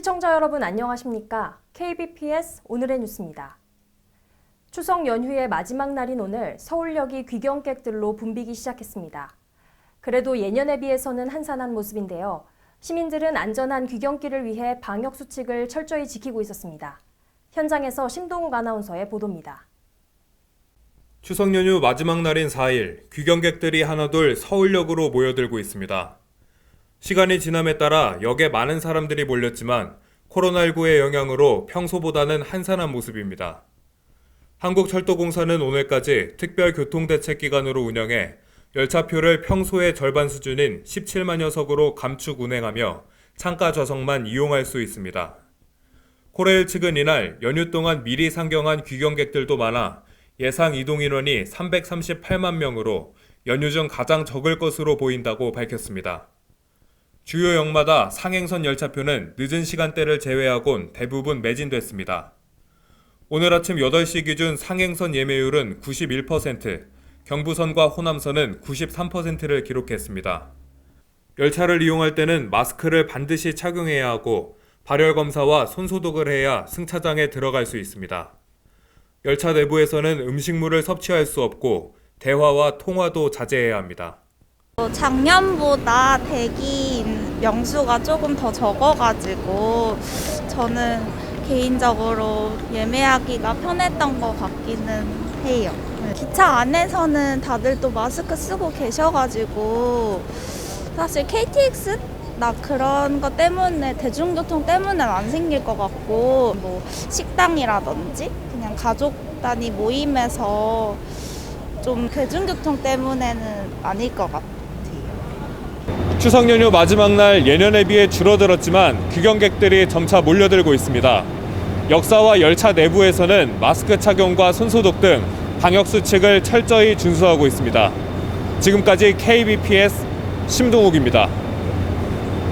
시청자 여러분 안녕하십니까? KBPS 오늘의 뉴스입니다. 추석 연휴의 마지막 날인 오늘 서울역이 귀경객들로 붐비기 시작했습니다. 그래도 예년에 비해서는 한산한 모습인데요. 시민들은 안전한 귀경길을 위해 방역 수칙을 철저히 지키고 있었습니다. 현장에서 심동욱 아나운서의 보도입니다. 추석 연휴 마지막 날인 4일 귀경객들이 하나둘 서울역으로 모여들고 있습니다. 시간이 지남에 따라 역에 많은 사람들이 몰렸지만 코로나19의 영향으로 평소보다는 한산한 모습입니다. 한국철도공사는 오늘까지 특별 교통대책 기간으로 운영해 열차표를 평소의 절반 수준인 17만여 석으로 감축 운행하며 창가 좌석만 이용할 수 있습니다. 코레일 측은 이날 연휴 동안 미리 상경한 귀경객들도 많아 예상 이동 인원이 338만 명으로 연휴 중 가장 적을 것으로 보인다고 밝혔습니다. 주요 역마다 상행선 열차표는 늦은 시간대를 제외하곤 대부분 매진됐습니다. 오늘 아침 8시 기준 상행선 예매율은 91%, 경부선과 호남선은 93%를 기록했습니다. 열차를 이용할 때는 마스크를 반드시 착용해야 하고 발열 검사와 손 소독을 해야 승차장에 들어갈 수 있습니다. 열차 내부에서는 음식물을 섭취할 수 없고 대화와 통화도 자제해야 합니다. 어, 작년보다 대기인 명수가 조금 더 적어가지고 저는 개인적으로 예매하기가 편했던 것 같기는 해요. 네. 기차 안에서는 다들 또 마스크 쓰고 계셔가지고 사실 KTX 나 그런 것 때문에 대중교통 때문에 안 생길 것 같고 뭐 식당이라든지 그냥 가족 단위 모임에서 좀 대중교통 때문에는 아닐 것 같아요. 추석 연휴 마지막 날 예년에 비해 줄어들었지만 귀경객들이 점차 몰려들고 있습니다. 역사와 열차 내부에서는 마스크 착용과 손 소독 등 방역 수칙을 철저히 준수하고 있습니다. 지금까지 KBPS 심동욱입니다.